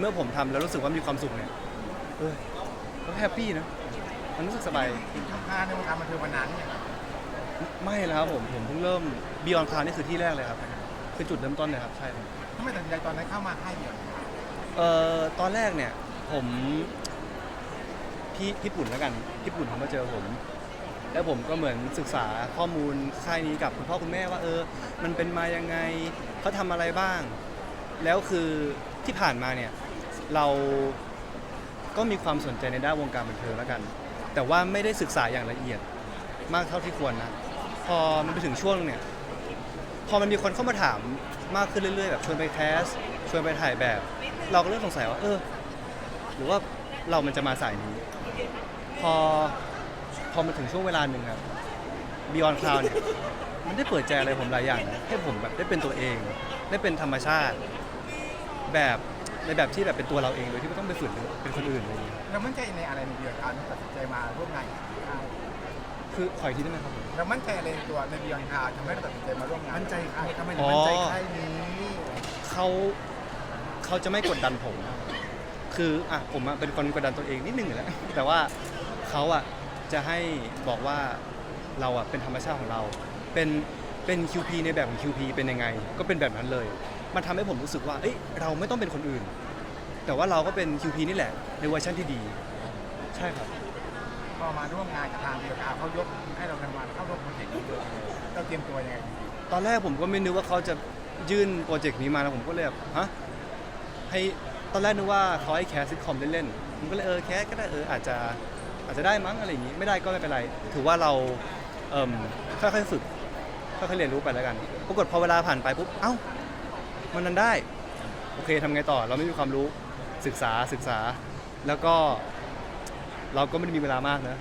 เมื่อผมทำแล้วรู้สึกว่ามีความสุขเนี่ยเออก็แฮปปี้นะ มันรู้สึกสบาย ทำงานในวงการบันเทิงมานานเนี่ยงไม่แล้วครับผม ผมเพิ่งเริ่ม Beyond Cloud นี่คือที่แรกเลยครับ คือจุดเริ่มต้นเลยครับ ใช่ครับทำไมตัดสินใจตอนนั้นเข้ามาค่ายเดียวเอ่อตอนแรกเนี่ยผมพี่พี่ปุ่นแล้วกันพี่ปุ่นเขามาเจอผม แล้วผมก็เหมือนศึกษาข้อมูลค่ายนี้กับคุณพ่อคุณแม่ว่าเออ มันเป็นมายังไงเขาทำอะไรบ้าง แล้วคือที่ผ่านมาเนี่ย เราก็มีความสนใจในด้านวงการบันเทิงแล้วกัน แต่ว่าไม่ได้ศึกษาอย่างละเอียดมากเท่าที่ควรนะ พอมันไปถึงช่วงเนี่ย พอมันมีคนเข้ามาถามมากขึ้นเรื่อยๆแบบชวนไปแคสชวนไปถ่ายแบบ เราก็เริ่มสงสัยว่า เออ หรือว่าเรามันจะมาสายนี้ พอพอมาถึงช่วงเวลาหนึ่งครับ Beyond Cloud เนี่ยมันได้เปิดใจอะไรผมหลายอย่างนะให้ผมแบบได้เป็นตัวเอง ได้เป็นธรรมชาติ แบบ ในแบบที่แบบเป็นตัวเราเองโดยที่ไม่ต้องไปฝืนเป็นคนอื่นอะไรอย่างเงี้ยเรามั่นใจในอะไรในเบียร์การตัดสินใจมาร่วมงานกับค่ายคือขออีกทีได้ไหมครับเรามั่นใจอะไรในตัวในเบียร์คาทำให้เราตัดสินใจมาร่วมงานมั่นใจใครทำไมถึอ๋งอมั่นใจใครนี้ เขาเขาจะไม่กดดันผม คืออะผมอะเป็นคนกดดันตัวเองนิดนึงอยู่แล้ว แต่ว่าเขาอะจะให้บอกว่าเราอะเป็นธรรมชาติของเรา เป็น เป็น QP ในแบบของ QP เป็นยังไง ก็เป็นแบบนั้นเลย มันทำให้ผมรู้สึกว่าเอ้ยเราไม่ต้องเป็นคนอื่น แต่ว่าเราก็เป็น QP นี่แหละ ในเวอร์ชันที่ดี ใช่ครับ พอมาร่วมงานกับทางเบียร์คาเขายกให้เราทำงานเข้าร่วมโปรเจกต์นี้ด้วยเราเตรียมตัวยังไงตอนแรกผมก็ไม่นึกว่าเขาจะยื่นโปรเจกต์นี้มาแล้วผมก็เลยแบบฮะให้ตอนแรกนึกว่าเขาให้แคสซิทคอมเล่นๆผมก็เลยเออแคสก็ได้เอออาจจะอาจจะได้มั้งอะไรอย่างงี้ ไม่ได้ก็ไม่เป็นไร ถือว่าเราเอ่มค่อยๆฝึก ค่อยๆเรียนรู้ไปแล้วกันปรากฏพอเวลาผ่านไปปุ๊บเอ้ามันนั้นได้ โอเคทำไงต่อเราไม่มีความรู้ศึกษาศึกษา แล้วก็เราก็ไม่ได้มีเวลามากนะ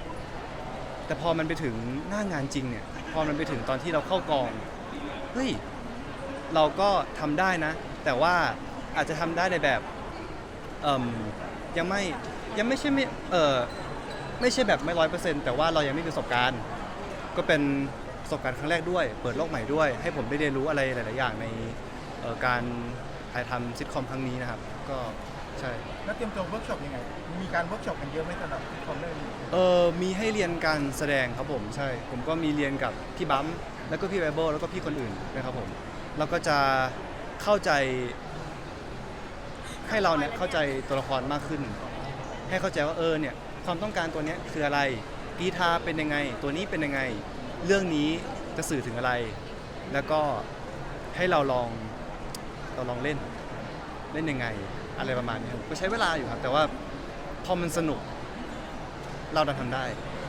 แต่พอมันไปถึงหน้างานจริงเนี่ย พอมันไปถึงตอนที่เราเข้ากอง เฮ้ย เราก็ทำได้นะ แต่ว่าอาจจะทำได้ในแบบเอ่มยังไม่ยังไม่ใช่ไม่เออไม่ใช่แบบไม่ร้อยเปอร์เซ็นต์แต่ว่าเรายังไม่มีประสบการณ์ ก็เป็น สบการณ์ครั้งแรกด้วย เปิดโลกใหม่ด้วย ให้ผมได้เรียนรู้อะไรหลาย ๆ อย่างในเอ่อการถ่ายทำซิทคอมครั้งนี้นะครับ ก็ใช่ แล้วเตรียมตัวเวิร์กช็อปยังไง มีการเวิร์กช็อปกันเยอะไหมสำหรับคอมเรื่องนี้เออมีให้เรียนการแสดงครับผมใช่ ผมก็มีเรียนกับพี่บัมแล้วก็พี่ไบเบิลแล้วก็พี่คนอื่นนะครับผมเราก็จะเข้าใจ ให้เราเนี่ยเข้าใจตัวละครมากขึ้น ให้เข้าใจว่าเออเนี่ยความต้องการตัวเนี้ยคืออะไรกีทาเป็นยังไง ตัวนี้เป็นยังไง เรื่องนี้จะสื่อถึงอะไร แล้วก็ให้เราลองเราลองเล่นเล่นยังไง อะไรประมาณนี้ครับก็ใช้เวลาอยู่ครับ แต่ว่าพอมันสนุก เราดันทำได้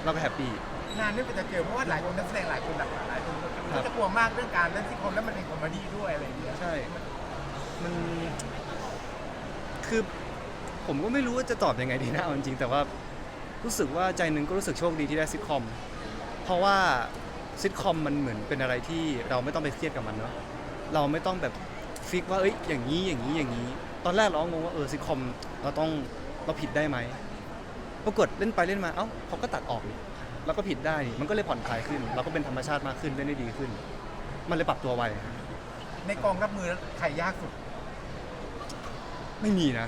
เราก็แฮปปี้ งานนี้เป็นจะเจอเพราะว่าหลายคนนักแสดงหลายคนหลากหลายคนครัก็บจะกลัวมากเรื่องการเล่นซิทคอมแล้วมันเป็นคอมเมดี้ด้วยอะไรอย่างเงี้ยใช่ มันคือผมก็ไม่รู้ว่าจะตอบยังไงดีนะเอาจริงๆแต่ว่ารู้สึกว่าใจหนึงก็รู้สึกโชคดีที่ได้ซิทคอม เพราะว่า ซิทคอมมันเหมือนเป็นอะไรที่เราไม่ต้องไปเครียดกับมันเนาะเราไม่ต้องแบบฟิกว่าเอ้ยอย่างนี้อย่างนี้อย่างนี้ ตอนแรกเราก็งงว่าเออซิทคอมเราต้องเราผิดได้ไหมปรากฏเล่นไปเล่นมาเอ้าเขาก็ตัดออกนี่เราก็ผิดได้นี่มันก็เลยผ่อนคลายขึ้น เราก็เป็นธรรมชาติมากขึ้นเล่นได้ดีขึ้น มันเลยปรับตัวไวในกองรับมือแล้วใครยากสุด ไม่มีนะ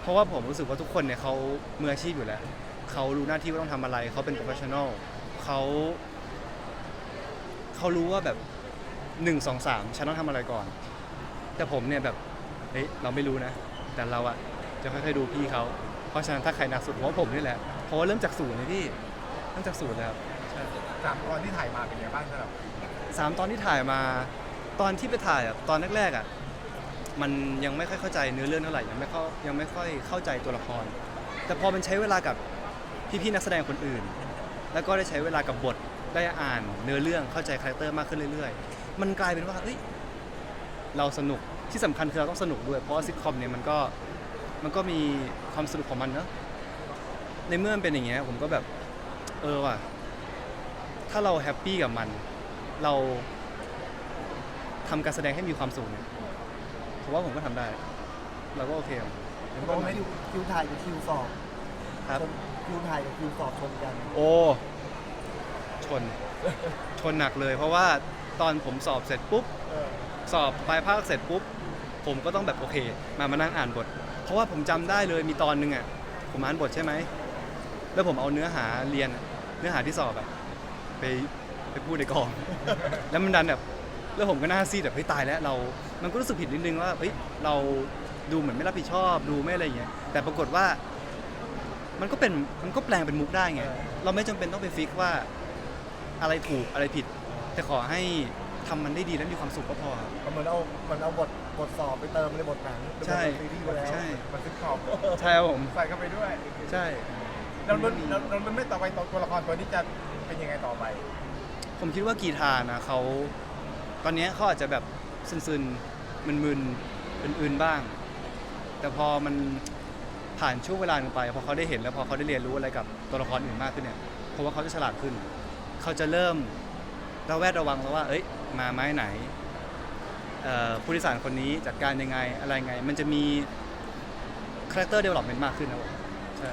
เพราะว่าผมรู้สึกว่าทุกคนเนี่ยเขามืออาชีพอยู่แล้วเขารู้หน้าที่ว่าต้องทำอะไรเขาเป็น professional เขา เขารู้ว่าแบบหนึ่งสองสามฉันต้องทำอะไรก่อน แต่ผมเนี่ยแบบเฮ้ยเราไม่รู้นะ แต่เราอะจะค่อยๆดูพี่เขาเพราะฉะนั้นถ้าใครหนักสุดผมว่าผมนี่แหละเพราะว่าเริ่มจากศูนย์เลยพี่เริ่มจากศูนย์แล้วใช่สามตอนที่ถ่ายมาเป็นยังไงบ้างสำหรับสามตอนที่ถ่ายมาตอนที่ไปถ่ายอะตอนแรกๆอะมันยังไม่ค่อยเข้าใจเนื้อเรื่องเท่าไหร่ยังไม่เข้ายังไม่ค่อยเข้าใจตัวละคร แต่พอมันใช้เวลากับพี่ๆนักแสดงคนอื่น แล้วก็ได้ใช้เวลากับบท ได้อ่านเนื้อเรื่องเข้าใจคาแรคเตอร์มากขึ้นเรื่อยๆ มันกลายเป็นว่าเอ้ยเราสนุกที่สำคัญคือเราต้องสนุกด้วย เพราะว่าซิทคอมเนี่ยมันก็มันก็มีความสนุกของมันเนอะในเมื่อมันเป็นอย่างเงี้ยผมก็แบบเออว่ะถ้าเราแฮปปี้กับมัน เราทำการแสดงให้มีความสุขเนี่ยผมว่าผมก็ทำได้ เราก็โอเคอะโดนไหมคิวคิวถ่ายกับคิวสอบครับชนคิวถ่ายกับคิวสอบชนกัน โอ้ ชน ชนหนักเลย เพราะว่าตอนผมสอบเสร็จปุ๊บเออสอบปลายภาคเสร็จปุ๊บ ผมก็ต้องแบบโอเค มามานั่งอ่านบท เพราะว่าผมจำได้เลยมีตอนหนึ่งอะ ผมอ่านบทใช่ไหม แล้วผมเอาเนื้อหาเรียนอะเนื้อหาที่สอบแบบไปไปพูดในกอง แล้วมันดันแบบ แล้วผมก็หน้าซีดแบบเฮ้ยตายแล้วเรา มันก็รู้สึกผิดนิดนึงว่าเฮ้ยเราดูเหมือนไม่รับผิดชอบดูไม่อะไรอย่างเงี้ย แต่ปรากฏว่า มันก็เป็นมันก็แปลงเป็นมุกได้ไง เราไม่จำเป็นต้องไปฟิกว่า อะไรถูกอะไรผิด แต่ขอให้ทำมันได้ดีและมีความสุขก็พอครับเหมือนเอาเหมือนเอาบทบทสอบไปเติมในบทหนังใช่เป็นบทซีรีส์ไปแล้วใช่ มันซึกขอบใช่ครับผม ใส่เข้าไปด้วยใช่เราลุ้นเราเราลุ้นไม่ต่อไปตัวตัวละครตัวนี้จะเป็นยังไงต่อไป ผมคิดว่ากีทานะเขาตอนเนี้ยเขาอาจจะแบบซึนๆมึนๆอื่นๆบ้าง แต่พอมันผ่านช่วงเวลาหนึ่งไป พอเขาได้เห็นแล้วพอเขาได้เรียนรู้อะไรกับตัวละครอื่นมากขึ้นเนี่ยผมว่าเขาจะฉลาดขึ้น เขาจะเริ่มระแวดระวังแล้วว่า เอ้ย มาไม้ไหนเอ่อผู้โดยสารคนนี้จัดการยังไงอะไรไง มันจะมีคาแรคเตอร์เดเวล็อปเมนต์มากขึ้นนะผมใช่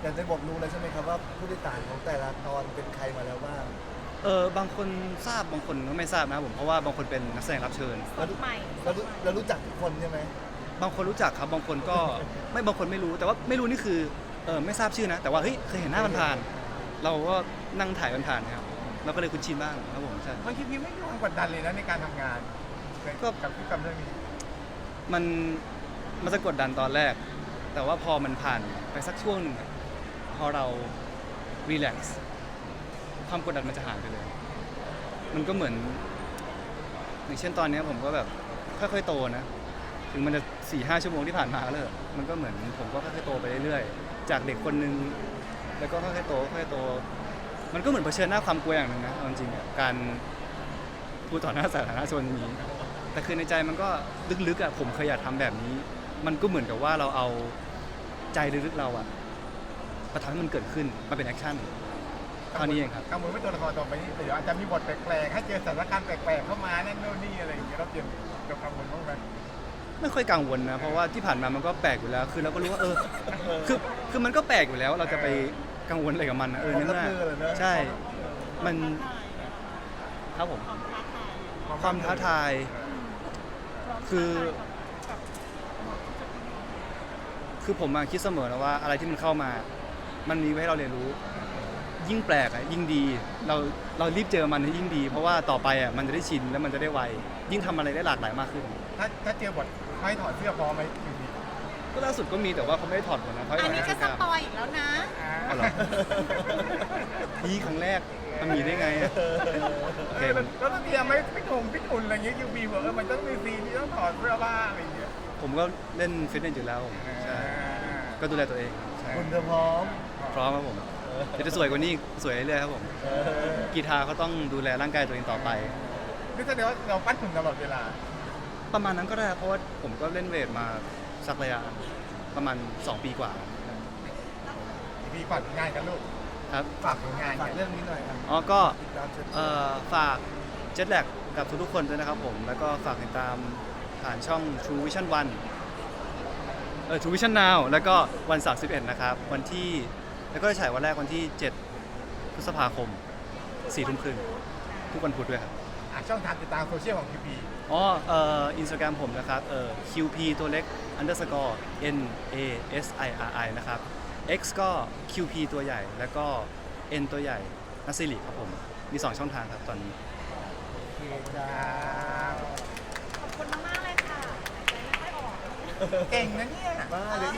แต่ในบทรู้แล้วใช่ไหมครับว่าผู้โดยสารของแต่ละตอนเป็นใครมาแล้วบ้างเออบางคนทราบบางคนก็ไม่ทราบนะผมเพราะว่าบางคนเป็นนักแสดงรับเชิญแล้วใหม่แล้วรู้แล้วรู้จักทุกคนใช่ไหมบางคนรู้จักครับบางคนก็ไม่บางคนไม่รู้แต่ว่าไม่รู้นี่คือเออไม่ทราบชื่อนะ แต่ว่าเฮ้ยเคยเห็นหน้ามันผ่านๆ เราก็นั่งถ่ายมันผ่านๆครับเราก็เลยคุ้นชินบ้างครับผมใช่มันคิดพี่ไม่มีความกดดันเลยนะในการทำงานก็ กับพี่กับเรื่องนี้มันมันจะกดดันตอนแรก แต่ว่าพอมันผ่านไปสักช่วงหนึ่งอะพอเรารีแลกซ์ความกดดันมันจะหายไปเลย มันก็เหมือน อย่างเช่นตอนเนี้ยผมก็แบบค่อยๆโตนะ ถึงมันจะสี่ห้าชั่วโมงที่ผ่านมาแล้วอะมันก็เหมือนผมก็ค่อยๆโตไปเรื่อยๆ จากเด็กคนนึง แล้วก็ค่อยๆโตค่อยๆโต มันก็เหมือนเผชิญหน้าความกลัวอย่างหนึ่งนะเอาจริงๆอะการพูดต่อหน้าสาธารณชนอย่างนี้ แต่คือในใจมันก็ลึกๆอะผมเคยอยากทำแบบนี้ มันก็เหมือนกับว่าเราเอาใจลึกๆเราอะมาทำให้มันเกิดขึ้นมาเป็นแอคชั่นเท่านี้เองครับ กังวลว่าตัวละครต่อไปนี้เดี๋ยวอาจจะมีบทแปลกๆให้เจอสถานการณ์แปลกๆเข้ามานั่นโน่นนี่อะไรอย่างเงี้ยเราเตรียมเรากังวลบ้างไหมไม่ค่อยกังวลนะ เพราะว่าที่ผ่านมามันก็แปลกอยู่แล้ว คือเราก็รู้ว่าเออ คือ คือมันก็แปลกอยู่แล้ว เราจะไปกังวลอะไรกับมันนะเออพร้อมนั่นรับแหละมือเลยนะ ใช่ มันครับผมความท้าทาย คือ คือผมมาคิดเสมอนะว่า อะไรที่มันเข้ามา มันมีไว้ให้เราเรียนรู้ ยิ่งแปลกอะยิ่งดี เราเรารีบเจอมันให้ยิ่งดี เพราะว่าต่อไปอะมันจะได้ชินแล้วมันจะได้ไวยิ่งทำอะไรได้หลากหลายมากขึ้น ถ้าถ้าเจอบทให้ถอดเสื้อพอไหมพี่พี ก็ล่าสุดก็มีแต่ว่าเขาไม่ได้ถอดหมดนะเขาให้อันถอดนี้แค่ก็เสื้สอกปล้ามอยอีกแล้วนะ อ๋อเหรอพี่ครั้งแรกมันมีได้ไงอะโอเคเออมันแล้วต้องเตรียมไหมพี่หนุ่มพี่อุ่นอะไรเงี้ยยูบีบอกเออมันต้องมีซีนที่ต้องถอดเสื้อผ้าอะไรอย่างเงี้ยผมก็เล่นฟิตเนสอยู่แล้วใช่ ก็ดูแลตัวเองใช่คุณเธอพร้อมพร้อมครับผมเดี๋ยวจะสวยกว่านี้อีกสวยเรื่อยๆครับผมเออกีตาร์ก็ต้องดูแลร่างกายตัวเองต่อไป นี่แสดงว่าเราปั้นหุ่นตลอดเวลา ประมาณนั้นก็ได้ครับเพราะว่าผมก็เล่นเวทมา สักระยะประมาณ 2 ปีกว่าพี่ฝากผลงานกันลูกครับ ฝากผลงานฝากักนเรื่องนี้หน่อยครับอ๋อก็ติดตามชมเอ่อฝากเจ็ตแลกกับทุกๆคนด้วยนะครับผม แล้วก็ฝากติดตามผ่านช่อง True Vision 1เออ True Vision Now แล้วก็วันเสาร์11นะครับ วันที่แล้วก็จะฉายวันแรกวันที่ 7 พฤษภาคม4ทุ่มครึ่งทุกวันพุธด้วยครับ อะช่องทางติดตามโซเชียลของพีพีอ๋อเอ่ออินสตาแกรมผมนะครับเอ่อ QP ตัวเล็ก underscore N A S I R I นะครับ X ก็ QP ตัวใหญ่แล้วก็ N ตัวใหญ่นัสซิลิครับผม มี 2 ช่องทางครับตอนนี้ โอเคจ้าขอบคุณมากๆเลยค่ะหายใจไม่ค่อยออก เก่งนะเนี่ยมาเดี๋ยว